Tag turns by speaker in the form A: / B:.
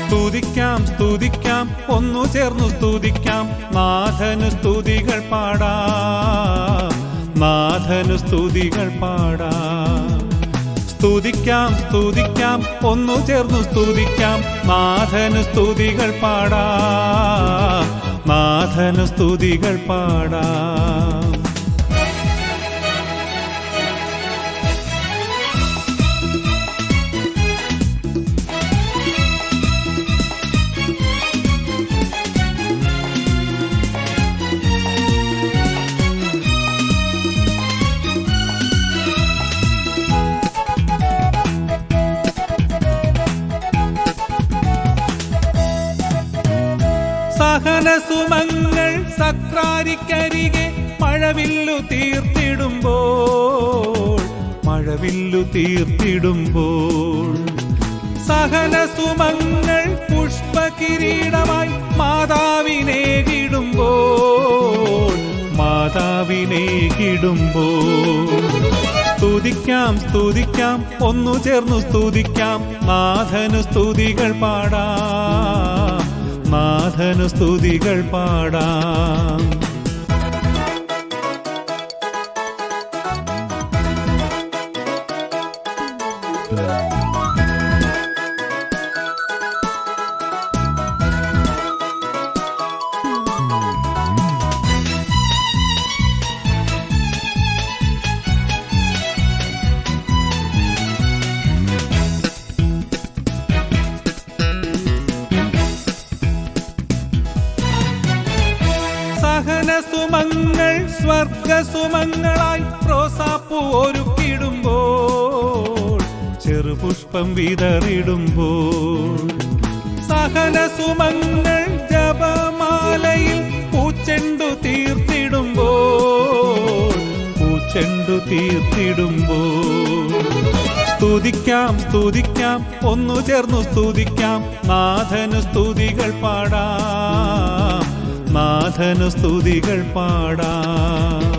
A: സ്തുതിക്കാം സ്തുതിക്കാം ഒന്നു ചേർന്നു സ്തുതിക്കാം. നാഥന് സ്തുതികൾ പാടാം. നാഥനു സ്തുതികൾ പാടാം. സ്തുതിക്കാം സ്തുതിക്കാം ഒന്നു ചേർന്നു സ്തുതിക്കാം. നാഥനു സ്തുതികൾ പാടാം. നാഥനു സ്തുതികൾ പാടാം. സഹനസുമങ്ങൾ സക്രാരിക്കരികെ മഴവില്ലു തീർത്തിടുമ്പോൾ മഴവില്ലു തീർത്തിടുമ്പോൾ. സഹന സുമങ്ങൾ പുഷ്പകിരീടമായി മാതാവിനെ കിടുമ്പോൾ മാതാവിനെ കിടുമ്പോൾ സ്തുതിക്കാം സ്തുതിക്കാം ഒന്നു ചേർന്നു സ്തുതിക്കാം നാഥനു സ്തുതികൾ പാടാം. നാഥനു സ്തുതികൾ പാടാം. സഹനസുമങ്ങൾ സ്വർഗസുമങ്ങളായി റോസാപ്പൂ ഒരുക്കിടുമ്പോൾ ചെറുപുഷ്പം വിതറിടുമ്പോൾ. സഹനസുമങ്ങൾ ജപമാലയിൽ പൂച്ചെണ്ടു തീർത്തിടുമ്പോൾ പൂച്ചെണ്ടു തീർത്തിടുമ്പോൾ. സ്തുതിക്കാം സ്തുതിക്കാം ഒന്നു ചേർന്നു സ്തുതിക്കാം നാഥനു സ്തുതികൾ പാടാം. നാഥനു സ്തുതികൾ പാടാം.